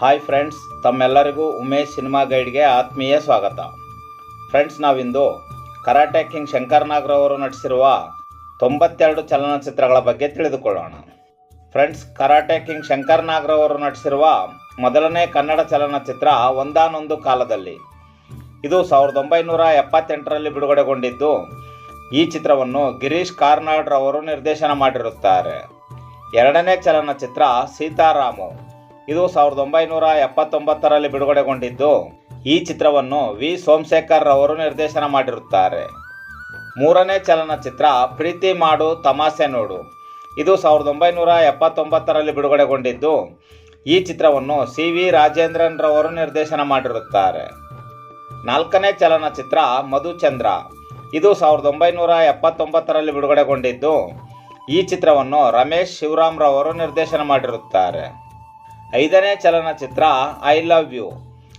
Hi friends ತಮ್ಮೆಲ್ಲರಿಗೂ Umesh cinema ಗೈಡ್ಗೆ ಆತ್ಮೀಯ ಸ್ವಾಗತ. ಫ್ರೆಂಡ್ಸ್ ನಾವಿಂದು ಕರಾಟೆ ಕಿಂಗ್ ಶಂಕರ್ ನಾಗ್ರವರು ನಟಿಸಿರುವ ತೊಂಬತ್ತೆರಡು ಚಲನಚಿತ್ರಗಳ ಬಗ್ಗೆ ತಿಳಿದುಕೊಳ್ಳೋಣ. ಫ್ರೆಂಡ್ಸ್ ಕರಾಟೆ ಕಿಂಗ್ ಶಂಕರ್ ನಾಗ್ರವರು ನಟಿಸಿರುವ ಮೊದಲನೇ ಕನ್ನಡ ಚಲನಚಿತ್ರ ಒಂದಾನೊಂದು ಕಾಲದಲ್ಲಿ. ಇದು ಸಾವಿರದ ಒಂಬೈನೂರ ಎಪ್ಪತ್ತೆಂಟರಲ್ಲಿ ಬಿಡುಗಡೆಗೊಂಡಿದ್ದು, ಈ ಚಿತ್ರವನ್ನು ಗಿರೀಶ್ ಕಾರ್ನಾಡ್ರವರು ನಿರ್ದೇಶನ ಮಾಡಿರುತ್ತಾರೆ. ಎರಡನೇ ಚಲನಚಿತ್ರ ಸೀತಾರಾಮು. ಇದು ಸಾವಿರದ ಒಂಬೈನೂರ ಎಪ್ಪತ್ತೊಂಬತ್ತರಲ್ಲಿ ಬಿಡುಗಡೆಗೊಂಡಿದ್ದು. ಈ ಚಿತ್ರವನ್ನು ವಿ. ಸೋಮಶೇಖರ್ ಅವರು ನಿರ್ದೇಶನ ಮಾಡಿರುತ್ತಾರೆ. ಮೂರನೇ ಚಲನಚಿತ್ರ ಪ್ರೀತಿ ಮಾಡು ತಮಾಷೆ ನೋಡು. ಇದು ಸಾವಿರದ ಒಂಬೈನೂರ ಎಪ್ಪತ್ತೊಂಬತ್ತರಲ್ಲಿ ಬಿಡುಗಡೆಗೊಂಡಿದ್ದು. ಈ ಚಿತ್ರವನ್ನು ಸಿ. ವಿ. ರಾಜೇಂದ್ರನ್ ರವರು ನಿರ್ದೇಶನ ಮಾಡಿರುತ್ತಾರೆ. ನಾಲ್ಕನೇ ಚಲನಚಿತ್ರ ಮಧುಚಂದ್ರ ಇದು ಸಾವಿರದ ಒಂಬೈನೂರ ಎಪ್ಪತ್ತೊಂಬತ್ತರಲ್ಲಿ ಬಿಡುಗಡೆಗೊಂಡಿದ್ದು. ಈ ಚಿತ್ರವನ್ನು ರಮೇಶ್ ಶಿವರಾಮ್ರವರು ನಿರ್ದೇಶನ ಮಾಡಿರುತ್ತಾರೆ. ಐದನೇ ಚಲನಚಿತ್ರ ಐ ಲವ್ ಯು.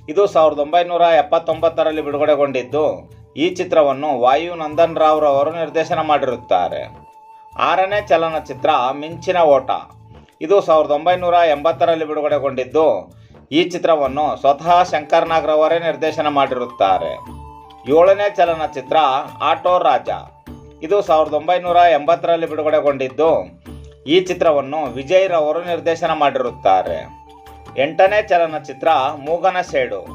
ಇದು ಸಾವಿರದ ಒಂಬೈನೂರ ಎಪ್ಪತ್ತೊಂಬತ್ತರಲ್ಲಿ ಬಿಡುಗಡೆಗೊಂಡಿದ್ದು. ಈ ಚಿತ್ರವನ್ನು ವಾಯು ನಂದನ್ ರಾವ್ ರವರು ನಿರ್ದೇಶನ ಮಾಡಿರುತ್ತಾರೆ. ಆರನೇ ಚಲನಚಿತ್ರ ಮಿಂಚಿನ ಓಟ. ಇದು ಸಾವಿರದ ಒಂಬೈನೂರ ಎಂಬತ್ತರಲ್ಲಿ ಬಿಡುಗಡೆಗೊಂಡಿದ್ದು. ಈ ಚಿತ್ರವನ್ನು ಸ್ವತಃ ಶಂಕರ್ ನಾಗ್ ರವರೇ ನಿರ್ದೇಶನ ಮಾಡಿರುತ್ತಾರೆ. ಏಳನೇ ಚಲನಚಿತ್ರ ಆಟೋ ರಾಜ. ಇದು ಸಾವಿರದ ಒಂಬೈನೂರ ಎಂಬತ್ತರಲ್ಲಿ ಬಿಡುಗಡೆಗೊಂಡಿದ್ದು. ಈ ಚಿತ್ರವನ್ನು ವಿಜಯ್ ರವರು ನಿರ್ದೇಶನ ಮಾಡಿರುತ್ತಾರೆ. ಎಂಟನೇ ಚಲನಚಿತ್ರ ಮೂಗನ ಸೇಡು.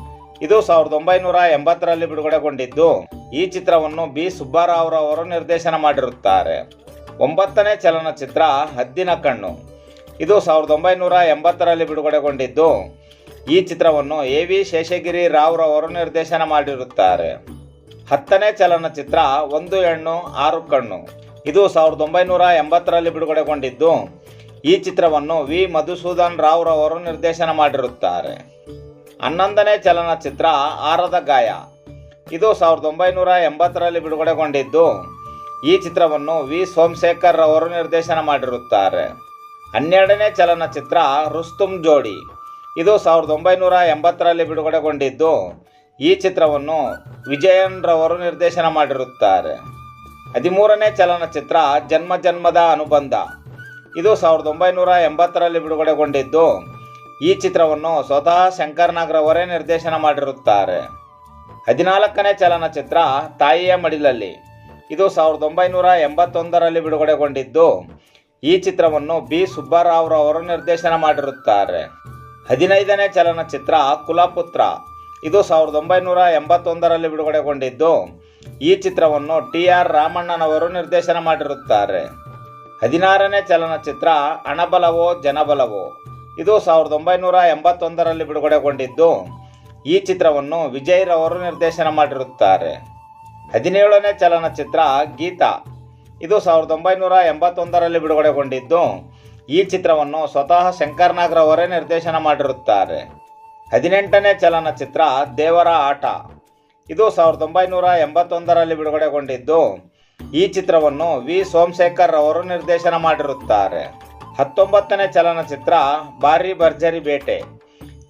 ಇದು ಸಾವಿರದ ಒಂಬೈನೂರ ಎಂಬತ್ತರಲ್ಲಿ ಬಿಡುಗಡೆಗೊಂಡಿದ್ದು. ಈ ಚಿತ್ರವನ್ನು ಬಿ. ಸುಬ್ಬಾರಾವ್ ಅವರು ನಿರ್ದೇಶನ ಮಾಡಿರುತ್ತಾರೆ. ಒಂಬತ್ತನೇ ಚಲನಚಿತ್ರ ಹದ್ದಿನ ಕಣ್ಣು. ಇದು ಸಾವಿರದ ಒಂಬೈನೂರ ಎಂಬತ್ತರಲ್ಲಿ ಬಿಡುಗಡೆಗೊಂಡಿದ್ದು. ಈ ಚಿತ್ರವನ್ನು ಎ ವಿ ಶೇಷಗಿರಿ ರಾವ್ ಅವರು ನಿರ್ದೇಶನ ಮಾಡಿರುತ್ತಾರೆ. ಹತ್ತನೇ ಚಲನಚಿತ್ರ ಒಂದು ಹೆಣ್ಣು, ಆರು ಕಣ್ಣು. ಇದು ಸಾವಿರದ ಒಂಬೈನೂರ ಎಂಬತ್ತರಲ್ಲಿ ಬಿಡುಗಡೆಗೊಂಡಿದ್ದು. ಈ ಚಿತ್ರವನ್ನು ವಿ. ಮಧುಸೂದನ್ ರಾವ್ ರವರು ನಿರ್ದೇಶನ ಮಾಡಿರುತ್ತಾರೆ. ಹನ್ನೊಂದನೇ ಚಲನಚಿತ್ರ ಆರದ ಗಾಯ. ಇದು ಸಾವಿರದ ಒಂಬೈನೂರ ಎಂಬತ್ತರಲ್ಲಿ ಬಿಡುಗಡೆಗೊಂಡಿದ್ದು, ಈ ಚಿತ್ರವನ್ನು ವಿ. ಸೋಮಶೇಖರ್ ರವರು ನಿರ್ದೇಶನ ಮಾಡಿರುತ್ತಾರೆ. ಹನ್ನೆರಡನೇ ಚಲನಚಿತ್ರ ರುಸ್ತುಮ್ ಜೋಡಿ. ಇದು ಸಾವಿರದ ಒಂಬೈನೂರ ಎಂಬತ್ತರಲ್ಲಿ ಬಿಡುಗಡೆಗೊಂಡಿದ್ದು, ಈ ಚಿತ್ರವನ್ನು ವಿಜಯನ್ ರವರು ನಿರ್ದೇಶನ ಮಾಡಿರುತ್ತಾರೆ. ಹದಿಮೂರನೇ ಚಲನಚಿತ್ರ ಜನ್ಮ ಜನ್ಮದ ಅನುಬಂಧ. ಇದು ಸಾವಿರದ ಒಂಬೈನೂರ ಎಂಬತ್ತರಲ್ಲಿ ಬಿಡುಗಡೆಗೊಂಡಿದ್ದು. ಈ ಚಿತ್ರವನ್ನು ಸ್ವತಃ ಶಂಕರ್ ನಾಗರ್ ರವರೇ ನಿರ್ದೇಶನ ಮಾಡಿರುತ್ತಾರೆ. ಹದಿನಾಲ್ಕನೇ ಚಲನಚಿತ್ರ ತಾಯಿಯ ಮಡಿಲಲ್ಲಿ. ಇದು ಸಾವಿರದ ಒಂಬೈನೂರ ಎಂಬತ್ತೊಂದರಲ್ಲಿ ಬಿಡುಗಡೆಗೊಂಡಿದ್ದು. ಈ ಚಿತ್ರವನ್ನು ಬಿ. ಸುಬ್ಬಾರಾವ್ ಅವರು ನಿರ್ದೇಶನ ಮಾಡಿರುತ್ತಾರೆ. ಹದಿನೈದನೇ ಚಲನಚಿತ್ರ ಕುಲಪುತ್ರ. ಇದು ಸಾವಿರದ ಒಂಬೈನೂರ ಎಂಬತ್ತೊಂದರಲ್ಲಿ ಬಿಡುಗಡೆಗೊಂಡಿದ್ದು. ಈ ಚಿತ್ರವನ್ನು ಟಿ ಆರ್ ರಾಮಣ್ಣನವರು ನಿರ್ದೇಶನ ಮಾಡಿರುತ್ತಾರೆ. ಹದಿನಾರನೇ ಚಲನಚಿತ್ರ ಹಣಬಲವೋ ಜನಬಲವೋ. ಇದು ಸಾವಿರದ ಒಂಬೈನೂರ ಎಂಬತ್ತೊಂದರಲ್ಲಿ ಬಿಡುಗಡೆಗೊಂಡಿದ್ದು. ಈ ಚಿತ್ರವನ್ನು ವಿಜಯ್ ರವರು ನಿರ್ದೇಶನ ಮಾಡಿರುತ್ತಾರೆ. ಹದಿನೇಳನೇ ಚಲನಚಿತ್ರ ಗೀತಾ. ಇದು ಸಾವಿರದ ಒಂಬೈನೂರ ಎಂಬತ್ತೊಂದರಲ್ಲಿ ಬಿಡುಗಡೆಗೊಂಡಿದ್ದು. ಈ ಚಿತ್ರವನ್ನು ಸ್ವತಃ ಶಂಕರ್ ನಾಗ್ ರವರೇ ನಿರ್ದೇಶನ ಮಾಡಿರುತ್ತಾರೆ. ಹದಿನೆಂಟನೇ ಚಲನಚಿತ್ರ ದೇವರ ಆಟ. ಇದು ಸಾವಿರದ ಒಂಬೈನೂರ ಎಂಬತ್ತೊಂದರಲ್ಲಿ ಬಿಡುಗಡೆಗೊಂಡಿದ್ದು. ಈ ಚಿತ್ರವನ್ನು ವಿ. ಸೋಮಶೇಖರ್ ಅವರು ನಿರ್ದೇಶನ ಮಾಡಿರುತ್ತಾರೆ. ಹತ್ತೊಂಬತ್ತನೇ ಚಲನಚಿತ್ರ ಭಾರಿ ಭರ್ಜರಿ ಬೇಟೆ.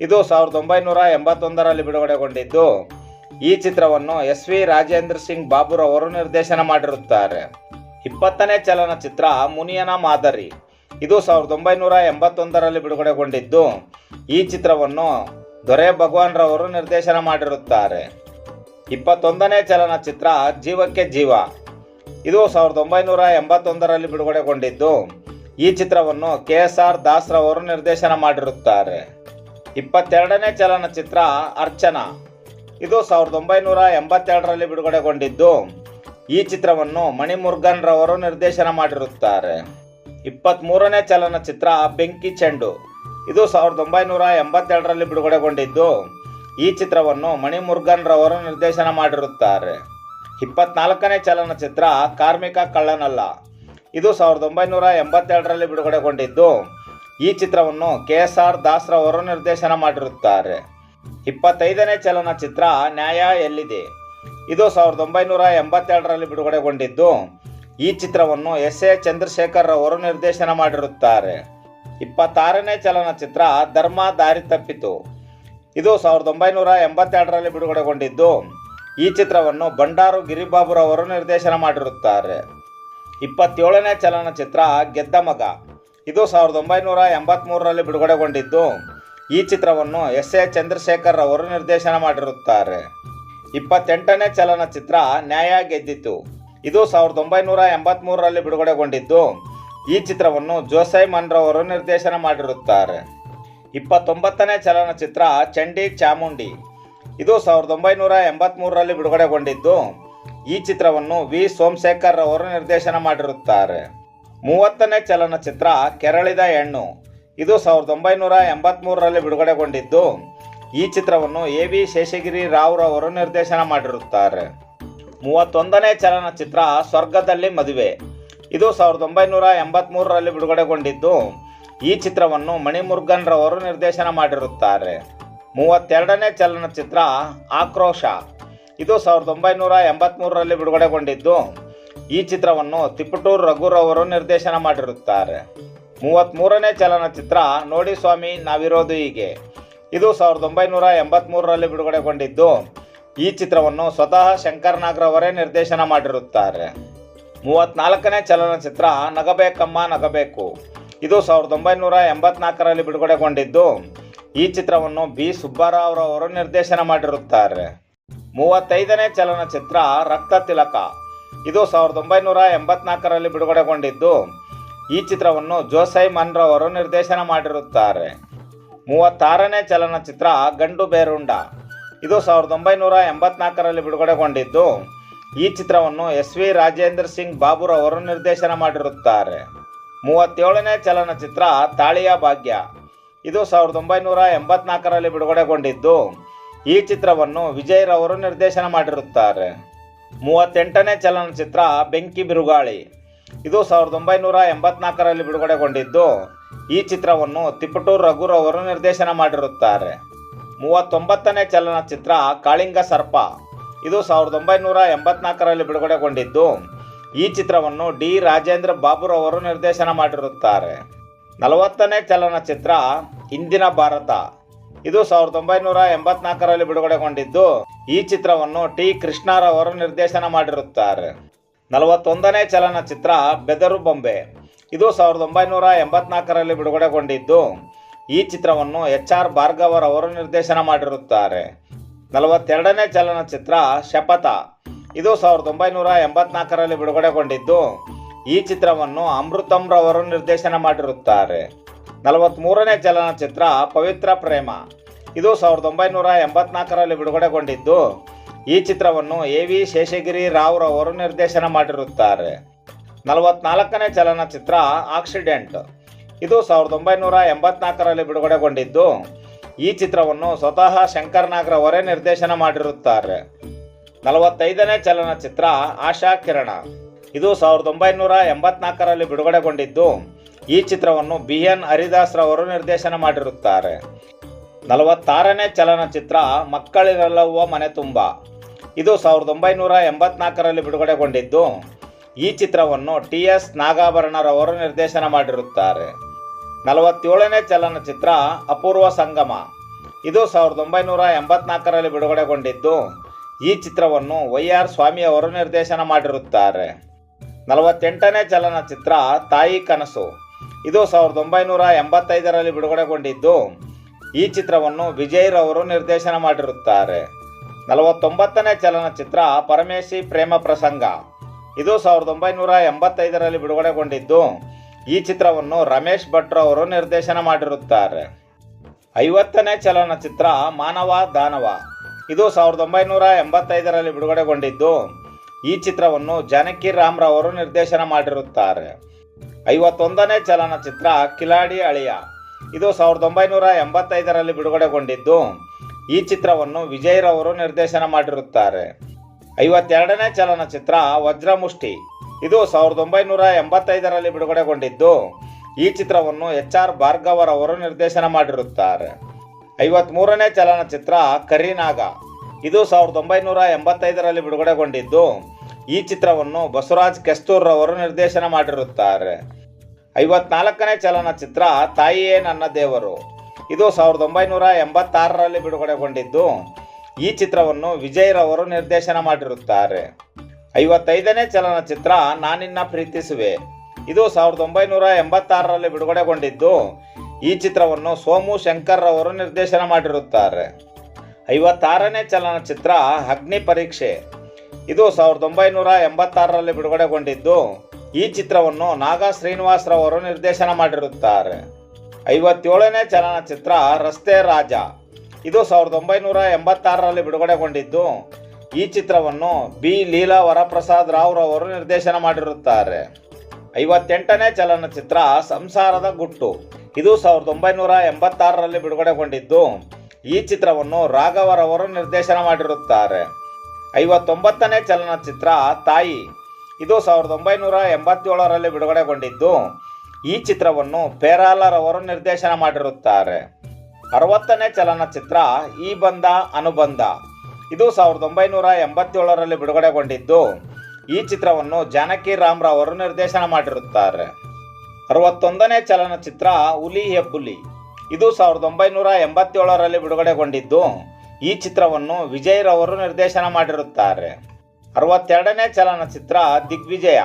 ಇದು ಸಾವಿರದ ಒಂಬೈನೂರ ಎಂಬತ್ತೊಂದರಲ್ಲಿ ಬಿಡುಗಡೆಗೊಂಡಿದ್ದು. ಈ ಚಿತ್ರವನ್ನು ಎಸ್ ವಿ ರಾಜೇಂದ್ರ ಸಿಂಗ್ ಬಾಬುರವರು ನಿರ್ದೇಶನ ಮಾಡಿರುತ್ತಾರೆ. ಇಪ್ಪತ್ತನೇ ಚಲನಚಿತ್ರ ಮುನಿಯನ ಮಾದರಿ. ಇದು ಸಾವಿರದ ಒಂಬೈನೂರ ಎಂಬತ್ತೊಂದರಲ್ಲಿ ಬಿಡುಗಡೆಗೊಂಡಿದ್ದು. ಈ ಚಿತ್ರವನ್ನು ದೊರೆ ಭಗವಾನ್ ರವರು ನಿರ್ದೇಶನ ಮಾಡಿರುತ್ತಾರೆ. ಇಪ್ಪತ್ತೊಂದನೇ ಚಲನಚಿತ್ರ ಜೀವಕ್ಕೆ ಜೀವ. ಇದು ಸಾವಿರದ ಒಂಬೈನೂರ ಎಂಬತ್ತೊಂದರಲ್ಲಿ ಬಿಡುಗಡೆಗೊಂಡಿದ್ದು. ಈ ಚಿತ್ರವನ್ನು ಕೆ ಎಸ್ ಆರ್ ದಾಸ್ ರವರು ನಿರ್ದೇಶನ ಮಾಡಿರುತ್ತಾರೆ. ಇಪ್ಪತ್ತೆರಡನೇ ಚಲನಚಿತ್ರ ಅರ್ಚನಾ. ಇದು ಸಾವಿರದ ಒಂಬೈನೂರ ಎಂಬತ್ತೆರಡರಲ್ಲಿ ಬಿಡುಗಡೆಗೊಂಡಿದ್ದು. ಈ ಚಿತ್ರವನ್ನು ಮಣಿಮುರ್ಗನ್ ರವರು ನಿರ್ದೇಶನ ಮಾಡಿರುತ್ತಾರೆ. ಇಪ್ಪತ್ತ್ಮೂರನೇ ಚಲನಚಿತ್ರ ಬೆಂಕಿ ಚೆಂಡು. ಇದು ಸಾವಿರದ ಒಂಬೈನೂರ ಎಂಬತ್ತೆರಡರಲ್ಲಿ ಬಿಡುಗಡೆಗೊಂಡಿದ್ದು. ಈ ಚಿತ್ರವನ್ನು ಮಣಿಮುರ್ಗನ್ ರವರು ನಿರ್ದೇಶನ ಮಾಡಿರುತ್ತಾರೆ. ಇಪ್ಪತ್ನಾಲ್ಕನೇ ಚಲನಚಿತ್ರ ಕಾರ್ಮಿಕ ಕಳ್ಳನಲ್ಲ. ಇದು ಸಾವಿರದ ಒಂಬೈನೂರ ಎಂಬತ್ತೆರಡರಲ್ಲಿ ಬಿಡುಗಡೆಗೊಂಡಿದ್ದು. ಈ ಚಿತ್ರವನ್ನು ಕೆ ಎಸ್ ಆರ್ ದಾಸ್ ರವರು ನಿರ್ದೇಶನ ಮಾಡಿರುತ್ತಾರೆ. ಇಪ್ಪತ್ತೈದನೇ ಚಲನಚಿತ್ರ ನ್ಯಾಯ ಎಲ್ಲಿದೆ? ಇದು ಸಾವಿರದ ಒಂಬೈನೂರ ಎಂಬತ್ತೆರಡರಲ್ಲಿ ಬಿಡುಗಡೆಗೊಂಡಿದ್ದು. ಈ ಚಿತ್ರವನ್ನು ಎಸ್ ಎ ಚಂದ್ರಶೇಖರ್ ಅವರು ನಿರ್ದೇಶನ ಮಾಡಿರುತ್ತಾರೆ. ಇಪ್ಪತ್ತಾರನೇ ಚಲನಚಿತ್ರ ಧರ್ಮ ದಾರಿ ತಪ್ಪಿತು. ಇದು ಸಾವಿರದ ಒಂಬೈನೂರ ಎಂಬತ್ತೆರಡರಲ್ಲಿ ಬಿಡುಗಡೆಗೊಂಡಿದ್ದು. ಈ ಚಿತ್ರವನ್ನು ಬಂಡಾರು ಗಿರಿಬಾಬುರವರು ನಿರ್ದೇಶನ ಮಾಡಿರುತ್ತಾರೆ. ಇಪ್ಪತ್ತೇಳನೇ ಚಲನಚಿತ್ರ ಗೆದ್ದ ಮಗ. ಇದು ಸಾವಿರದ ಒಂಬೈನೂರ ಎಂಬತ್ಮೂರರಲ್ಲಿ ಬಿಡುಗಡೆಗೊಂಡಿದ್ದು. ಈ ಚಿತ್ರವನ್ನು ಎಸ್ ಎ ಚಂದ್ರಶೇಖರ್ ಅವರು ನಿರ್ದೇಶನ ಮಾಡಿರುತ್ತಾರೆ. ಇಪ್ಪತ್ತೆಂಟನೇ ಚಲನಚಿತ್ರ ನ್ಯಾಯ ಗೆದ್ದಿತು. ಇದು ಸಾವಿರದ ಒಂಬೈನೂರ ಎಂಬತ್ಮೂರರಲ್ಲಿ ಬಿಡುಗಡೆಗೊಂಡಿದ್ದು. ಈ ಚಿತ್ರವನ್ನು ಜೋಸೈ ಮನ್ರವರು ನಿರ್ದೇಶನ ಮಾಡಿರುತ್ತಾರೆ. ಇಪ್ಪತ್ತೊಂಬತ್ತನೇ ಚಲನಚಿತ್ರ ಚಂಡಿ ಚಾಮುಂಡಿ. ಇದು ಸಾವಿರದ ಒಂಬೈನೂರ ಎಂಬತ್ತ್ಮೂರರಲ್ಲಿ ಬಿಡುಗಡೆಗೊಂಡಿದ್ದು. ಈ ಚಿತ್ರವನ್ನು ವಿ. ಸೋಮಶೇಖರ್ ಅವರು ನಿರ್ದೇಶನ ಮಾಡಿರುತ್ತಾರೆ. ಮೂವತ್ತನೇ ಚಲನಚಿತ್ರ ಕೆರಳಿದ ಹೆಣ್ಣು. ಇದು ಸಾವಿರದ ಒಂಬೈನೂರ ಎಂಬತ್ತ್ಮೂರರಲ್ಲಿ ಬಿಡುಗಡೆಗೊಂಡಿದ್ದು. ಈ ಚಿತ್ರವನ್ನು ಎ ವಿ ಶೇಷಗಿರಿ ರಾವ್ರವರು ನಿರ್ದೇಶನ ಮಾಡಿರುತ್ತಾರೆ. ಮೂವತ್ತೊಂದನೇ ಚಲನಚಿತ್ರ ಸ್ವರ್ಗದಲ್ಲಿ ಮದುವೆ. ಇದು ಸಾವಿರದ ಒಂಬೈನೂರ ಎಂಬತ್ತ್ಮೂರರಲ್ಲಿ ಬಿಡುಗಡೆಗೊಂಡಿದ್ದು. ಈ ಚಿತ್ರವನ್ನು ಮಣಿಮುರ್ಗನ್ ರವರು ನಿರ್ದೇಶನ ಮಾಡಿರುತ್ತಾರೆ. ಮೂವತ್ತೆರಡನೇ ಚಲನಚಿತ್ರ ಆಕ್ರೋಶ. ಇದು ಸಾವಿರದ ಒಂಬೈನೂರ ಎಂಬತ್ಮೂರರಲ್ಲಿ ಬಿಡುಗಡೆಗೊಂಡಿದ್ದು. ಈ ಚಿತ್ರವನ್ನು ತಿಪ್ಪಟೂರು ರಘುರವರು ನಿರ್ದೇಶನ ಮಾಡಿರುತ್ತಾರೆ. ಮೂವತ್ತ್ಮೂರನೇ ಚಲನಚಿತ್ರ ನೋಡಿ ಸ್ವಾಮಿ, ನಾವಿರೋದು ಹೀಗೆ. ಇದು ಸಾವಿರದ ಒಂಬೈನೂರ ಎಂಬತ್ಮೂರರಲ್ಲಿ ಬಿಡುಗಡೆಗೊಂಡಿದ್ದು. ಈ ಚಿತ್ರವನ್ನು ಸ್ವತಃ ಶಂಕರ್ ನಾಗ್ರವರೇ ನಿರ್ದೇಶನ ಮಾಡಿರುತ್ತಾರೆ. ಮೂವತ್ತ್ನಾಲ್ಕನೇ ಚಲನಚಿತ್ರ ನಗಬೇಕಮ್ಮ ನಗಬೇಕು. ಇದು ಸಾವಿರದ ಒಂಬೈನೂರ ಎಂಬತ್ನಾಲ್ಕರಲ್ಲಿ ಬಿಡುಗಡೆಗೊಂಡಿದ್ದು. ಈ ಚಿತ್ರವನ್ನು ಬಿ. ಸುಬ್ಬರಾವ್ರವರು ನಿರ್ದೇಶನ ಮಾಡಿರುತ್ತಾರೆ. ಮೂವತ್ತೈದನೇ ಚಲನಚಿತ್ರ ರಕ್ತ ತಿಲಕ. ಇದು ಸಾವಿರದ ಒಂಬೈನೂರ ಎಂಬತ್ನಾಲ್ಕರಲ್ಲಿ ಬಿಡುಗಡೆಗೊಂಡಿದ್ದು, ಈ ಚಿತ್ರವನ್ನು ಜೋಸೈ ಮನ್ರವರು ನಿರ್ದೇಶನ ಮಾಡಿರುತ್ತಾರೆ. ಮೂವತ್ತಾರನೇ ಚಲನಚಿತ್ರ ಗಂಡು ಬೇರುಂಡ. ಇದು ಸಾವಿರದ ಒಂಬೈನೂರ ಎಂಬತ್ನಾಲ್ಕರಲ್ಲಿ ಬಿಡುಗಡೆಗೊಂಡಿದ್ದು, ಈ ಚಿತ್ರವನ್ನು ಎಸ್ ವಿ ರಾಜೇಂದ್ರ ಸಿಂಗ್ ಬಾಬುರವರು ನಿರ್ದೇಶನ ಮಾಡಿರುತ್ತಾರೆ. ಮೂವತ್ತೇಳನೇ ಚಲನಚಿತ್ರ ತಾಳಿಯ ಭಾಗ್ಯ. ಇದು ಸಾವಿರದ ಒಂಬೈನೂರ ಎಂಬತ್ನಾಲ್ಕರಲ್ಲಿ ಬಿಡುಗಡೆಗೊಂಡಿದ್ದು. ಈ ಚಿತ್ರವನ್ನು ವಿಜಯ್ ರವರು ನಿರ್ದೇಶನ ಮಾಡಿರುತ್ತಾರೆ. ಮೂವತ್ತೆಂಟನೇ ಚಲನಚಿತ್ರ ಬೆಂಕಿ ಬಿರುಗಾಳಿ. ಇದು ಸಾವಿರದ ಒಂಬೈನೂರ ಎಂಬತ್ನಾಲ್ಕರಲ್ಲಿ ಬಿಡುಗಡೆಗೊಂಡಿದ್ದು. ಈ ಚಿತ್ರವನ್ನು ತಿಪ್ಪಟೂರು ರಘುರವರು ನಿರ್ದೇಶನ ಮಾಡಿರುತ್ತಾರೆ. ಮೂವತ್ತೊಂಬತ್ತನೇ ಚಲನಚಿತ್ರ ಕಾಳಿಂಗ ಸರ್ಪ. ಇದು ಸಾವಿರದ ಒಂಬೈನೂರ ಎಂಬತ್ನಾಲ್ಕರಲ್ಲಿ ಬಿಡುಗಡೆಗೊಂಡಿದ್ದು. ಈ ಚಿತ್ರವನ್ನು ಡಿ ರಾಜೇಂದ್ರ ಬಾಬುರವರು ನಿರ್ದೇಶನ ಮಾಡಿರುತ್ತಾರೆ. ನಲವತ್ತನೇ ಚಲನಚಿತ್ರ ಇಂದಿನ ಭಾರತ. ಇದು ಸಾವಿರದ ಒಂಬೈನೂರ ಎಂಬತ್ನಾಲ್ಕರಲ್ಲಿ ಬಿಡುಗಡೆಗೊಂಡಿದ್ದು. ಈ ಚಿತ್ರವನ್ನು ಟಿ. ಕೃಷ್ಣರವರು ನಿರ್ದೇಶನ ಮಾಡಿರುತ್ತಾರೆ. ನಲವತ್ತೊಂದನೇ ಚಲನಚಿತ್ರ ಬೆದರು ಬೊಂಬೆ. ಇದು ಸಾವಿರದ ಒಂಬೈನೂರ ಎಂಬತ್ನಾಲ್ಕರಲ್ಲಿ ಬಿಡುಗಡೆಗೊಂಡಿದ್ದು. ಈ ಚಿತ್ರವನ್ನು ಎಚ್ ಆರ್ ಭಾರ್ಗವರವರು ನಿರ್ದೇಶನ ಮಾಡಿರುತ್ತಾರೆ. ನಲವತ್ತೆರಡನೇ ಚಲನಚಿತ್ರ ಶಪಥ. ಇದು ಸಾವಿರದ ಒಂಬೈನೂರ ಎಂಬತ್ನಾಲ್ಕರಲ್ಲಿ ಬಿಡುಗಡೆಗೊಂಡಿದ್ದು. ಈ ಚಿತ್ರವನ್ನು ಅಮೃತಂ ರವರು ನಿರ್ದೇಶನ ಮಾಡಿರುತ್ತಾರೆ. ನಲವತ್ತ್ಮೂರನೇ ಚಲನಚಿತ್ರ ಪವಿತ್ರ ಪ್ರೇಮ. ಇದು ಸಾವಿರದ ಒಂಬೈನೂರ ಎಂಬತ್ನಾಲ್ಕರಲ್ಲಿ ಬಿಡುಗಡೆಗೊಂಡಿದ್ದು, ಈ ಚಿತ್ರವನ್ನು ಎ ವಿ ಶೇಷಗಿರಿ ರಾವ್ ರವರು ನಿರ್ದೇಶನ ಮಾಡಿರುತ್ತಾರೆ. ನಲವತ್ನಾಲ್ಕನೇ ಚಲನಚಿತ್ರ ಆಕ್ಸಿಡೆಂಟ್. ಇದು ಸಾವಿರದ ಒಂಬೈನೂರ ಎಂಬತ್ನಾಲ್ಕರಲ್ಲಿ ಬಿಡುಗಡೆಗೊಂಡಿದ್ದು, ಈ ಚಿತ್ರವನ್ನು ಸ್ವತಃ ಶಂಕರ್ ನಾಗ್ರವರೇ ನಿರ್ದೇಶನ ಮಾಡಿರುತ್ತಾರೆ. ನಲವತ್ತೈದನೇ ಚಲನಚಿತ್ರ ಆಶಾ ಕಿರಣ. ಇದು ಸಾವಿರದ ಒಂಬೈನೂರ ಎಂಬತ್ನಾಲ್ಕರಲ್ಲಿ ಬಿಡುಗಡೆಗೊಂಡಿದ್ದು. ಈ ಚಿತ್ರವನ್ನು ಬಿ ಎನ್ ಹರಿದಾಸ್ ರವರು ನಿರ್ದೇಶನ ಮಾಡಿರುತ್ತಾರೆ. ನಲವತ್ತಾರನೇ ಚಲನಚಿತ್ರ, ಮಕ್ಕಳಿರಲ್ಲವ್ವ ಮನೆ ತುಂಬ. ಇದು ಸಾವಿರದ ಒಂಬೈನೂರ ಎಂಬತ್ನಾಲ್ಕರಲ್ಲಿ ಬಿಡುಗಡೆಗೊಂಡಿದ್ದು. ಈ ಚಿತ್ರವನ್ನು ಟಿ ಎಸ್ ನಾಗಾಭರಣರವರು ನಿರ್ದೇಶನ ಮಾಡಿರುತ್ತಾರೆ. ನಲವತ್ತೇಳನೇ ಚಲನಚಿತ್ರ, ಅಪೂರ್ವ ಸಂಗಮ. ಇದು ಸಾವಿರದ ಒಂಬೈನೂರ ಎಂಬತ್ನಾಲ್ಕರಲ್ಲಿ ಬಿಡುಗಡೆಗೊಂಡಿದ್ದು. ಈ ಚಿತ್ರವನ್ನು ವೈ ಆರ್ ಸ್ವಾಮಿಯವರು ನಿರ್ದೇಶನ ಮಾಡಿರುತ್ತಾರೆ. ನಲವತ್ತೆಂಟನೇ ಚಲನಚಿತ್ರ ತಾಯಿ ಕನಸು. ಇದು ಸಾವಿರದ ಒಂಬೈನೂರ ಎಂಬತ್ತೈದರಲ್ಲಿ ಬಿಡುಗಡೆಗೊಂಡಿದ್ದು. ಈ ಚಿತ್ರವನ್ನು ವಿಜಯ್ ರವರು ನಿರ್ದೇಶನ ಮಾಡಿರುತ್ತಾರೆ. ನಲವತ್ತೊಂಬತ್ತನೇ ಚಲನಚಿತ್ರ ಪರಮೇಶಿ ಪ್ರೇಮ ಪ್ರಸಂಗ. ಇದು ಸಾವಿರದ ಒಂಬೈನೂರ ಎಂಬತ್ತೈದರಲ್ಲಿ ಬಿಡುಗಡೆಗೊಂಡಿದ್ದು. ಈ ಚಿತ್ರವನ್ನು ರಮೇಶ್ ಭಟ್ ಅವರು ನಿರ್ದೇಶನ ಮಾಡಿರುತ್ತಾರೆ. ಐವತ್ತನೇ ಚಲನಚಿತ್ರ ಮಾನವ ದಾನವ. ಇದು ಸಾವಿರದ ಒಂಬೈನೂರ ಎಂಬತ್ತೈದರಲ್ಲಿ ಬಿಡುಗಡೆಗೊಂಡಿದ್ದು. ಈ ಚಿತ್ರವನ್ನು ಜಾನಕಿ ರಾಮ್ರವರು ನಿರ್ದೇಶನ ಮಾಡಿರುತ್ತಾರೆ. ಐವತ್ತೊಂದನೇ ಚಲನಚಿತ್ರ ಕಿಲಾಡಿ ಅಳಿಯ. ಇದು ಸಾವಿರದ ಒಂಬೈನೂರ ಎಂಬತ್ತೈದರಲ್ಲಿ ಬಿಡುಗಡೆಗೊಂಡಿದ್ದು, ಈ ಚಿತ್ರವನ್ನು ವಿಜಯ್ ರವರು ನಿರ್ದೇಶನ ಮಾಡಿರುತ್ತಾರೆ. ಐವತ್ತೆರಡನೇ ಚಲನಚಿತ್ರ ವಜ್ರಮುಷ್ಟಿ. ಇದು ಸಾವಿರದ ಒಂಬೈನೂರ ಎಂಬತ್ತೈದರಲ್ಲಿ ಬಿಡುಗಡೆಗೊಂಡಿದ್ದು, ಈ ಚಿತ್ರವನ್ನು ಎಚ್ ಆರ್ ಭಾರ್ಗವರವರು ನಿರ್ದೇಶನ ಮಾಡಿರುತ್ತಾರೆ. ಐವತ್ಮೂರನೇ ಚಲನಚಿತ್ರ ಕರಿನಾಗ. ಇದು ಸಾವಿರದ ಒಂಬೈನೂರ ಎಂಬತ್ತೈದರಲ್ಲಿ ಬಿಡುಗಡೆಗೊಂಡಿದ್ದು ಈ ಚಿತ್ರವನ್ನು ಬಸವರಾಜ್ ಕೆಸ್ತೂರ್ ರವರು ನಿರ್ದೇಶನ ಮಾಡಿರುತ್ತಾರೆ. ಐವತ್ನಾಲ್ಕನೇ ಚಲನಚಿತ್ರ ತಾಯಿಯೇ ನನ್ನ ದೇವರು. ಇದು ಸಾವಿರದ ಒಂಬೈನೂರ ಎಂಬತ್ತಾರರಲ್ಲಿ ಬಿಡುಗಡೆಗೊಂಡಿದ್ದು, ಈ ಚಿತ್ರವನ್ನು ವಿಜಯ್ ರವರು ನಿರ್ದೇಶನ ಮಾಡಿರುತ್ತಾರೆ. ಐವತ್ತೈದನೇ ಚಲನಚಿತ್ರ ನಾನಿನ್ನ ಪ್ರೀತಿಸುವೆ. ಇದು ಸಾವಿರದ ಒಂಬೈನೂರ ಎಂಬತ್ತಾರರಲ್ಲಿ ಬಿಡುಗಡೆಗೊಂಡಿದ್ದು, ಈ ಚಿತ್ರವನ್ನು ಸೋಮು ಶಂಕರ್ ರವರು ನಿರ್ದೇಶನ ಮಾಡಿರುತ್ತಾರೆ. ಐವತ್ತಾರನೇ ಚಲನಚಿತ್ರ ಅಗ್ನಿ ಪರೀಕ್ಷೆ. ಇದು ಸಾವಿರದ ಒಂಬೈನೂರ ಎಂಬತ್ತಾರರಲ್ಲಿ ಬಿಡುಗಡೆಗೊಂಡಿದ್ದು. ಈ ಚಿತ್ರವನ್ನು ನಾಗಾ ಶ್ರೀನಿವಾಸರವರು ನಿರ್ದೇಶನ ಮಾಡಿರುತ್ತಾರೆ. ಐವತ್ತೇಳನೇ ಚಲನಚಿತ್ರ ರಸ್ತೆ ರಾಜ. ಇದು ಸಾವಿರದ ಒಂಬೈನೂರ ಎಂಬತ್ತಾರರಲ್ಲಿ ಬಿಡುಗಡೆಗೊಂಡಿದ್ದು. ಈ ಚಿತ್ರವನ್ನು ಬಿ. ಲೀಲಾ ವರಪ್ರಸಾದ್ ರಾವ್ ರವರು ನಿರ್ದೇಶನ ಮಾಡಿರುತ್ತಾರೆ. ಐವತ್ತೆಂಟನೇ ಚಲನಚಿತ್ರ ಸಂಸಾರದ ಗುಟ್ಟು. ಇದು ಸಾವಿರದ ಒಂಬೈನೂರ ಎಂಬತ್ತಾರರಲ್ಲಿ ಬಿಡುಗಡೆಗೊಂಡಿದ್ದು. ಈ ಚಿತ್ರವನ್ನು ರಾಘವರವರು ನಿರ್ದೇಶನ ಮಾಡಿರುತ್ತಾರೆ. ಐವತ್ತೊಂಬತ್ತನೇ ಚಲನಚಿತ್ರ ತಾಯಿ. ಇದು ಸಾವಿರದ ಒಂಬೈನೂರ ಎಂಬತ್ತೇಳರಲ್ಲಿ ಬಿಡುಗಡೆಗೊಂಡಿದ್ದು. ಈ ಚಿತ್ರವನ್ನು ಪೇರಾಲರವರು ನಿರ್ದೇಶನ ಮಾಡಿರುತ್ತಾರೆ. ಅರವತ್ತನೇ ಚಲನಚಿತ್ರ ಈ ಬಂಧ ಅನುಬಂಧ. ಇದು ಸಾವಿರದ ಒಂಬೈನೂರ ಎಂಬತ್ತೇಳರಲ್ಲಿ ಬಿಡುಗಡೆಗೊಂಡಿದ್ದು. ಈ ಚಿತ್ರವನ್ನು ಜಾನಕಿ ರಾಮ್ರವರು ನಿರ್ದೇಶನ ಮಾಡಿರುತ್ತಾರೆ. ಅರವತ್ತೊಂದನೇ ಚಲನಚಿತ್ರ ಹುಲಿ ಹೆಬ್ಬುಲಿ. ಇದು ಸಾವಿರದ ಒಂಬೈನೂರ ಎಂಬತ್ತೇಳರಲ್ಲಿ ಬಿಡುಗಡೆಗೊಂಡಿದ್ದು. ಈ ಚಿತ್ರವನ್ನು ವಿಜಯ್ ರವರು ನಿರ್ದೇಶನ ಮಾಡಿರುತ್ತಾರೆ. ಅರವತ್ತೆರಡನೇ ಚಲನಚಿತ್ರ ದಿಗ್ವಿಜಯ.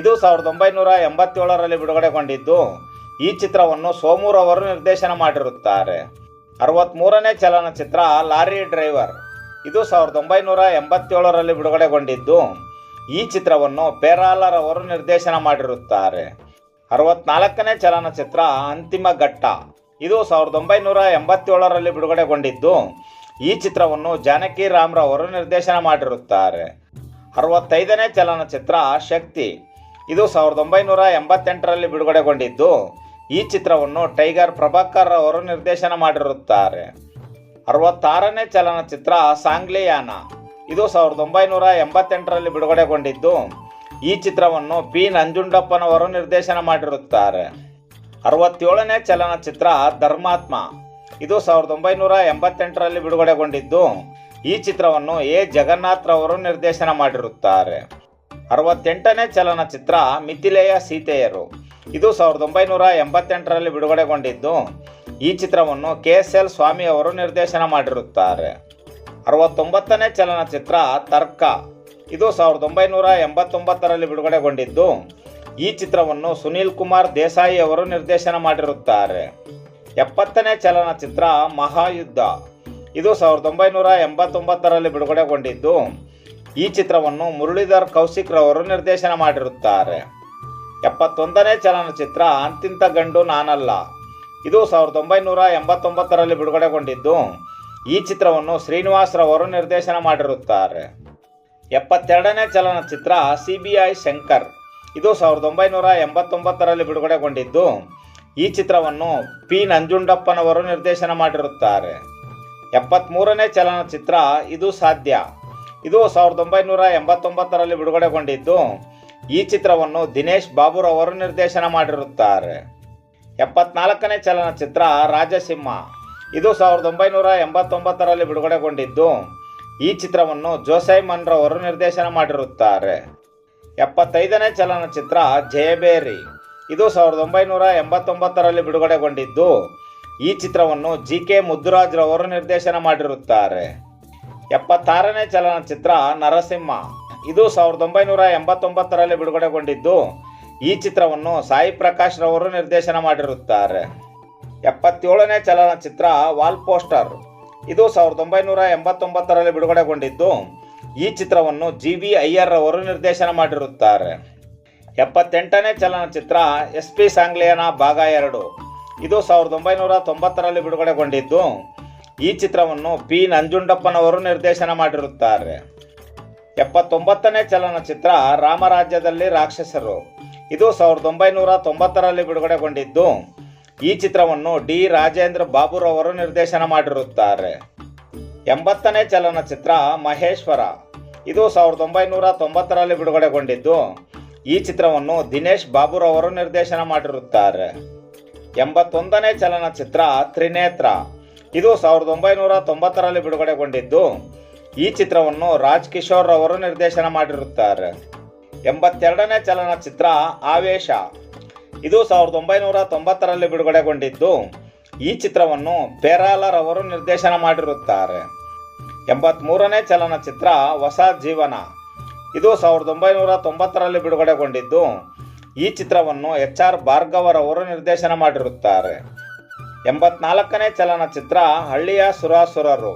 ಇದು ಸಾವಿರದ ಒಂಬೈನೂರ ಎಂಬತ್ತೇಳರಲ್ಲಿ ಬಿಡುಗಡೆಗೊಂಡಿದ್ದು, ಈ ಚಿತ್ರವನ್ನು ಸೋಮೂರವರು ನಿರ್ದೇಶನ ಮಾಡಿರುತ್ತಾರೆ. ಅರವತ್ತ್ಮೂರನೇ ಚಲನಚಿತ್ರ ಲಾರಿ ಡ್ರೈವರ್. ಇದು ಸಾವಿರದ ಒಂಬೈನೂರ ಎಂಬತ್ತೇಳರಲ್ಲಿ ಬಿಡುಗಡೆಗೊಂಡಿದ್ದು, ಈ ಚಿತ್ರವನ್ನು ಪೇರಾಲರವರು ನಿರ್ದೇಶನ ಮಾಡಿರುತ್ತಾರೆ. ಅರವತ್ನಾಲ್ಕನೇ ಚಲನಚಿತ್ರ ಅಂತಿಮ ಘಟ್ಟ. ಇದು ಸಾವಿರದ ಒಂಬೈನೂರ ಎಂಬತ್ತೇಳರಲ್ಲಿ ಬಿಡುಗಡೆಗೊಂಡಿದ್ದು ಈ ಚಿತ್ರವನ್ನು ಜಾನಕಿ ರಾಮ್ರವರು ನಿರ್ದೇಶನ ಮಾಡಿರುತ್ತಾರೆ. ಅರವತ್ತೈದನೇ ಚಲನಚಿತ್ರ ಶಕ್ತಿ. ಇದು ಸಾವಿರದ ಒಂಬೈನೂರ ಎಂಬತ್ತೆಂಟರಲ್ಲಿ ಬಿಡುಗಡೆಗೊಂಡಿದ್ದು, ಈ ಚಿತ್ರವನ್ನು ಟೈಗರ್ ಪ್ರಭಾಕರ್ ಅವರು ನಿರ್ದೇಶನ ಮಾಡಿರುತ್ತಾರೆ. ಅರವತ್ತಾರನೇ ಚಲನಚಿತ್ರ ಸಾಂಗ್ಲಿಯಾನ. ಇದು ಸಾವಿರದ ಒಂಬೈನೂರ ಎಂಬತ್ತೆಂಟರಲ್ಲಿ ಬಿಡುಗಡೆಗೊಂಡಿದ್ದು, ಈ ಚಿತ್ರವನ್ನು ಪಿ. ನಂಜುಂಡಪ್ಪನವರು ನಿರ್ದೇಶನ ಮಾಡಿರುತ್ತಾರೆ. ಅರವತ್ತೇಳನೇ ಚಲನಚಿತ್ರ ಧರ್ಮಾತ್ಮ. ಇದು ಸಾವಿರದ ಒಂಬೈನೂರ ಎಂಬತ್ತೆಂಟರಲ್ಲಿ ಬಿಡುಗಡೆಗೊಂಡಿದ್ದು. ಈ ಚಿತ್ರವನ್ನು ಎ. ಜಗನ್ನಾಥ್ ರವರು ನಿರ್ದೇಶನ ಮಾಡಿರುತ್ತಾರೆ. ಅರವತ್ತೆಂಟನೇ ಚಲನಚಿತ್ರ ಮಿಥಿಲೆಯ ಸೀತೆಯರು. ಇದು ಸಾವಿರದ ಒಂಬೈನೂರ ಎಂಬತ್ತೆಂಟರಲ್ಲಿ ಬಿಡುಗಡೆಗೊಂಡಿದ್ದು. ಈ ಚಿತ್ರವನ್ನು ಕೆ. ಎಸ್. ಎಲ್. ಸ್ವಾಮಿ ಅವರು ನಿರ್ದೇಶನ ಮಾಡಿರುತ್ತಾರೆ. ಅರವತ್ತೊಂಬತ್ತನೇ ಚಲನಚಿತ್ರ ತರ್ಕ. ಇದು ಸಾವಿರದ ಒಂಬೈನೂರ ಎಂಬತ್ತೊಂಬತ್ತರಲ್ಲಿ ಬಿಡುಗಡೆಗೊಂಡಿದ್ದು. ಈ ಚಿತ್ರವನ್ನು ಸುನೀಲ್ ಕುಮಾರ್ ದೇಸಾಯಿ ಅವರು ನಿರ್ದೇಶನ ಮಾಡಿರುತ್ತಾರೆ. ಎಪ್ಪತ್ತನೇ ಚಲನಚಿತ್ರ ಮಹಾಯುದ್ಧ. ಇದು ಸಾವಿರದ ಒಂಬೈನೂರ ಎಂಬತ್ತೊಂಬತ್ತರಲ್ಲಿ ಬಿಡುಗಡೆಗೊಂಡಿದ್ದು. ಈ ಚಿತ್ರವನ್ನು ಮುರಳೀಧರ್ ಕೌಶಿಕ್ ರವರು ನಿರ್ದೇಶನ ಮಾಡಿರುತ್ತಾರೆ. ಎಪ್ಪತ್ತೊಂದನೇ ಚಲನಚಿತ್ರ ಅಂತಿಂತ ಗಂಡು ನಾನಲ್ಲ. ಇದು ಸಾವಿರದ ಒಂಬೈನೂರ ಎಂಬತ್ತೊಂಬತ್ತರಲ್ಲಿ ಬಿಡುಗಡೆಗೊಂಡಿದ್ದು. ಈ ಚಿತ್ರವನ್ನು ಶ್ರೀನಿವಾಸ್ ರವರು ನಿರ್ದೇಶನ ಮಾಡಿರುತ್ತಾರೆ. ಎಪ್ಪತ್ತೆರಡನೇ ಚಲನಚಿತ್ರ ಸಿ ಬಿ ಐ ಶಂಕರ್. ಇದು ಸಾವಿರದ ಒಂಬೈನೂರ ಎಂಬತ್ತೊಂಬತ್ತರಲ್ಲಿ ಬಿಡುಗಡೆಗೊಂಡಿದ್ದು. ಈ ಚಿತ್ರವನ್ನು ಪಿ. ನಂಜುಂಡಪ್ಪನವರು ನಿರ್ದೇಶನ ಮಾಡಿರುತ್ತಾರೆ. ಎಪ್ಪತ್ತ್ಮೂರನೇ ಚಲನಚಿತ್ರ ಇದು ಸಾಧ್ಯ. ಇದು ಸಾವಿರದ ಒಂಬೈನೂರ ಎಂಬತ್ತೊಂಬತ್ತರಲ್ಲಿ ಬಿಡುಗಡೆಗೊಂಡಿದ್ದು, ಈ ಚಿತ್ರವನ್ನು ದಿನೇಶ್ ಬಾಬುರವರು ನಿರ್ದೇಶನ ಮಾಡಿರುತ್ತಾರೆ. ಎಪ್ಪತ್ನಾಲ್ಕನೇ ಚಲನಚಿತ್ರ ರಾಜಸಿಂಹ. ಇದು ಸಾವಿರದ ಒಂಬೈನೂರ ಎಂಬತ್ತೊಂಬತ್ತರಲ್ಲಿ ಬಿಡುಗಡೆಗೊಂಡಿದ್ದು, ಈ ಚಿತ್ರವನ್ನು ಜೋಸೈ ಮನ್ರವರು ನಿರ್ದೇಶನ ಮಾಡಿರುತ್ತಾರೆ. ಎಪ್ಪತ್ತೈದನೇ ಚಲನಚಿತ್ರ ಜಯಬೇರಿ ಇದು ಸಾವಿರದ ಒಂಬೈನೂರ ಎಂಬತ್ತೊಂಬತ್ತರಲ್ಲಿ ಬಿಡುಗಡೆಗೊಂಡಿದ್ದು. ಈ ಚಿತ್ರವನ್ನು ಜಿ ಕೆ ಮುದ್ದುರಾಜ್ರವರು ನಿರ್ದೇಶನ ಮಾಡಿರುತ್ತಾರೆ. ಎಪ್ಪತ್ತಾರನೇ ಚಲನಚಿತ್ರ ನರಸಿಂಹ. ಇದು ಸಾವಿರದ ಒಂಬೈನೂರ ಎಂಬತ್ತೊಂಬತ್ತರಲ್ಲಿ ಬಿಡುಗಡೆಗೊಂಡಿದ್ದು. ಈ ಚಿತ್ರವನ್ನು ಸಾಯಿ ಪ್ರಕಾಶ್ ರವರು ನಿರ್ದೇಶನ ಮಾಡಿರುತ್ತಾರೆ. ಎಪ್ಪತ್ತೇಳನೇ ಚಲನಚಿತ್ರ ವಾಲ್ ಪೋಸ್ಟರ್. ಇದು ಸಾವಿರದ ಒಂಬೈನೂರ ಎಂಬತ್ತೊಂಬತ್ತರಲ್ಲಿ ಬಿಡುಗಡೆಗೊಂಡಿದ್ದು. ಈ ಚಿತ್ರವನ್ನು ಜಿ ವಿ ಅಯ್ಯರ್ ಅವರು ನಿರ್ದೇಶನ ಮಾಡಿರುತ್ತಾರೆ. ಎಪ್ಪತ್ತೆಂಟನೇ ಚಲನಚಿತ್ರ ಎಸ್ ಪಿ ಸಾಂಗ್ಲಿಯನ ಭಾಗ ಎರಡು. ಇದು ಸಾವಿರದ ಒಂಬೈನೂರ ತೊಂಬತ್ತರಲ್ಲಿ ಬಿಡುಗಡೆಗೊಂಡಿದ್ದು. ಈ ಚಿತ್ರವನ್ನು ಪಿ ನಂಜುಂಡಪ್ಪನವರು ನಿರ್ದೇಶನ ಮಾಡಿರುತ್ತಾರೆ. ಎಪ್ಪತ್ತೊಂಬತ್ತನೇ ಚಲನಚಿತ್ರ ರಾಮರಾಜ್ಯದಲ್ಲಿ ರಾಕ್ಷಸರು. ಇದು ಸಾವಿರದ ಒಂಬೈನೂರ ತೊಂಬತ್ತರಲ್ಲಿ ಬಿಡುಗಡೆಗೊಂಡಿದ್ದು. ಈ ಚಿತ್ರವನ್ನು ಡಿ ರಾಜೇಂದ್ರ ಬಾಬುರವರು ನಿರ್ದೇಶನ ಮಾಡಿರುತ್ತಾರೆ. ಎಂಬತ್ತನೇ ಚಲನಚಿತ್ರ ಮಹೇಶ್ವರ. ಇದು ಸಾವಿರದ ಒಂಬೈನೂರ ತೊಂಬತ್ತರಲ್ಲಿ ಬಿಡುಗಡೆಗೊಂಡಿದ್ದು. ಈ ಚಿತ್ರವನ್ನು ದಿನೇಶ್ ಬಾಬುರವರು ನಿರ್ದೇಶನ ಮಾಡಿರುತ್ತಾರೆ. ಎಂಬತ್ತೊಂದನೇ ಚಲನಚಿತ್ರ ತ್ರಿನೇತ್ರ. ಇದು ಸಾವಿರದ ಒಂಬೈನೂರ ತೊಂಬತ್ತರಲ್ಲಿ ಬಿಡುಗಡೆಗೊಂಡಿದ್ದು, ಈ ಚಿತ್ರವನ್ನು ರಾಜ್ ಕಿಶೋರ್ ಅವರು ನಿರ್ದೇಶನ ಮಾಡಿರುತ್ತಾರೆ. ಎಂಬತ್ತೆರಡನೇ ಚಲನಚಿತ್ರ ಆವೇಶ. ಇದು ಸಾವಿರದ ಒಂಬೈನೂರ ತೊಂಬತ್ತರಲ್ಲಿ ಬಿಡುಗಡೆಗೊಂಡಿದ್ದು, ಈ ಚಿತ್ರವನ್ನು ಪೇರಾಲರ್ ಅವರು ನಿರ್ದೇಶನ ಮಾಡಿರುತ್ತಾರೆ. ಎಂಬತ್ತ್ಮೂರನೇ ಚಲನಚಿತ್ರ ಹೊಸ ಜೀವನ. ಇದು ಸಾವಿರದ ಒಂಬೈನೂರ ತೊಂಬತ್ತರಲ್ಲಿ ಬಿಡುಗಡೆಗೊಂಡಿದ್ದು. ಈ ಚಿತ್ರವನ್ನು ಎಚ್ ಆರ್ ಭಾರ್ಗವರವರು ನಿರ್ದೇಶನ ಮಾಡಿರುತ್ತಾರೆ. ಎಂಬತ್ನಾಲ್ಕನೇ ಚಲನಚಿತ್ರ ಹಳ್ಳಿಯ ಸುರಾಸುರರು.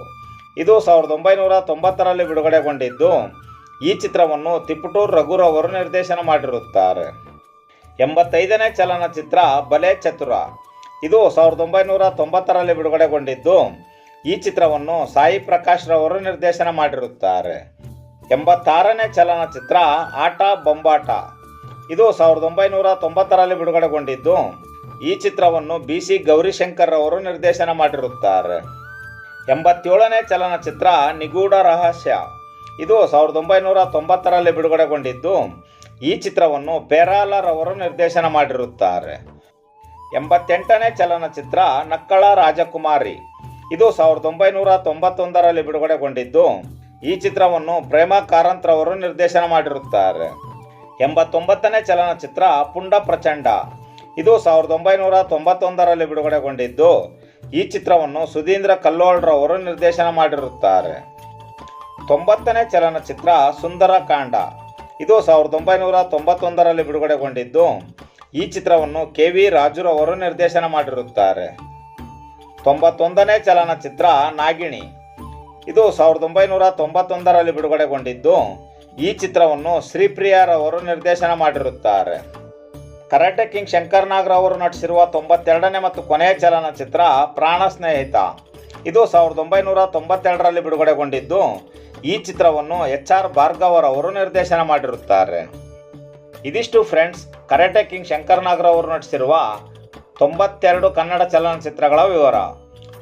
ಇದು ಸಾವಿರದ ಒಂಬೈನೂರ ತೊಂಬತ್ತರಲ್ಲಿ ಬಿಡುಗಡೆಗೊಂಡಿದ್ದು. ಈ ಚಿತ್ರವನ್ನು ತಿಪ್ಪಟೂರು ರಘುರವರು ನಿರ್ದೇಶನ ಮಾಡಿರುತ್ತಾರೆ. ಎಂಬತ್ತೈದನೇ ಚಲನಚಿತ್ರ ಬಲೆ ಚತುರ. ಇದು ಸಾವಿರದ ಒಂಬೈನೂರ ತೊಂಬತ್ತರಲ್ಲಿ ಬಿಡುಗಡೆಗೊಂಡಿದ್ದು. ಈ ಚಿತ್ರವನ್ನು ಸಾಯಿ ಪ್ರಕಾಶ್ ರವರು ನಿರ್ದೇಶನ ಮಾಡಿರುತ್ತಾರೆ. ಎಂಬತ್ತಾರನೇ ಚಲನಚಿತ್ರ ಆಟ ಬೊಂಬಾಟ. ಇದು ಸಾವಿರದ ಒಂಬೈನೂರ ತೊಂಬತ್ತರಲ್ಲಿ ಬಿಡುಗಡೆಗೊಂಡಿದ್ದು. ಈ ಚಿತ್ರವನ್ನು ಬಿ ಸಿ ಗೌರಿಶಂಕರ್ ಅವರು ನಿರ್ದೇಶನ ಮಾಡಿರುತ್ತಾರೆ. ಎಂಬತ್ತೇಳನೇ ಚಲನಚಿತ್ರ ನಿಗೂಢ ರಹಸ್ಯ. ಇದು ಸಾವಿರದ ಒಂಬೈನೂರ ತೊಂಬತ್ತರಲ್ಲಿ ಬಿಡುಗಡೆಗೊಂಡಿದ್ದು. ಈ ಚಿತ್ರವನ್ನು ಪೇರಾಲರವರು ನಿರ್ದೇಶನ ಮಾಡಿರುತ್ತಾರೆ. ಎಂಬತ್ತೆಂಟನೇ ಚಲನಚಿತ್ರ ನಕ್ಕಳ ರಾಜಕುಮಾರಿ. ಇದು ಸಾವಿರದ ಒಂಬೈನೂರ ತೊಂಬತ್ತೊಂದರಲ್ಲಿ ಬಿಡುಗಡೆಗೊಂಡಿದ್ದು. ಈ ಚಿತ್ರವನ್ನು ಪ್ರೇಮ ಕಾರಂತ್ರವರು ನಿರ್ದೇಶನ ಮಾಡಿರುತ್ತಾರೆ. ಎಂಬತ್ತೊಂಬತ್ತನೇ ಚಲನಚಿತ್ರ ಪುಂಡ ಪ್ರಚಂಡ. ಇದು ಸಾವಿರದ ಒಂಬೈನೂರ ತೊಂಬತ್ತೊಂದರಲ್ಲಿ ಬಿಡುಗಡೆಗೊಂಡಿದ್ದು, ಈ ಚಿತ್ರವನ್ನು ಸುಧೀಂದ್ರ ಕಲ್ಲೋಳ್ರವರು ನಿರ್ದೇಶನ ಮಾಡಿರುತ್ತಾರೆ. ತೊಂಬತ್ತನೇ ಚಲನಚಿತ್ರ ಸುಂದರ ಕಾಂಡ. ಇದು ಸಾವಿರದ ಒಂಬೈನೂರ ತೊಂಬತ್ತೊಂದರಲ್ಲಿ ಬಿಡುಗಡೆಗೊಂಡಿದ್ದು, ಈ ಚಿತ್ರವನ್ನು ಕೆ ವಿ ರಾಜುರವರು ನಿರ್ದೇಶನ ಮಾಡಿರುತ್ತಾರೆ. ತೊಂಬತ್ತೊಂದನೇ ಚಲನಚಿತ್ರ ನಾಗಿಣಿ. ಇದು ಸಾವಿರದ ಒಂಬೈನೂರ ತೊಂಬತ್ತೊಂದರಲ್ಲಿ ಬಿಡುಗಡೆಗೊಂಡಿದ್ದು. ಈ ಚಿತ್ರವನ್ನು ಶ್ರೀಪ್ರಿಯಾರವರು ನಿರ್ದೇಶನ ಮಾಡಿರುತ್ತಾರೆ. ಕರಾಟೆ ಕಿಂಗ್ ಶಂಕರ್ ನಾಗ್ರವರು ನಟಿಸಿರುವ ತೊಂಬತ್ತೆರಡನೇ ಮತ್ತು ಕೊನೆಯ ಚಲನಚಿತ್ರ ಪ್ರಾಣ ಸ್ನೇಹಿತ. ಇದು ಸಾವಿರದ ಒಂಬೈನೂರ ತೊಂಬತ್ತೆರಡರಲ್ಲಿ ಬಿಡುಗಡೆಗೊಂಡಿದ್ದು. ಈ ಚಿತ್ರವನ್ನು ಎಚ್ ಆರ್ ಭಾರ್ಗವರವರು ನಿರ್ದೇಶನ ಮಾಡಿರುತ್ತಾರೆ. ಇದಿಷ್ಟು ಫ್ರೆಂಡ್ಸ್, ಕರಾಟೆ ಕಿಂಗ್ ಶಂಕರ್ ನಾಗ್ರವರು ನಟಿಸಿರುವ ತೊಂಬತ್ತೆರಡು ಕನ್ನಡ ಚಲನಚಿತ್ರಗಳ ವಿವರ.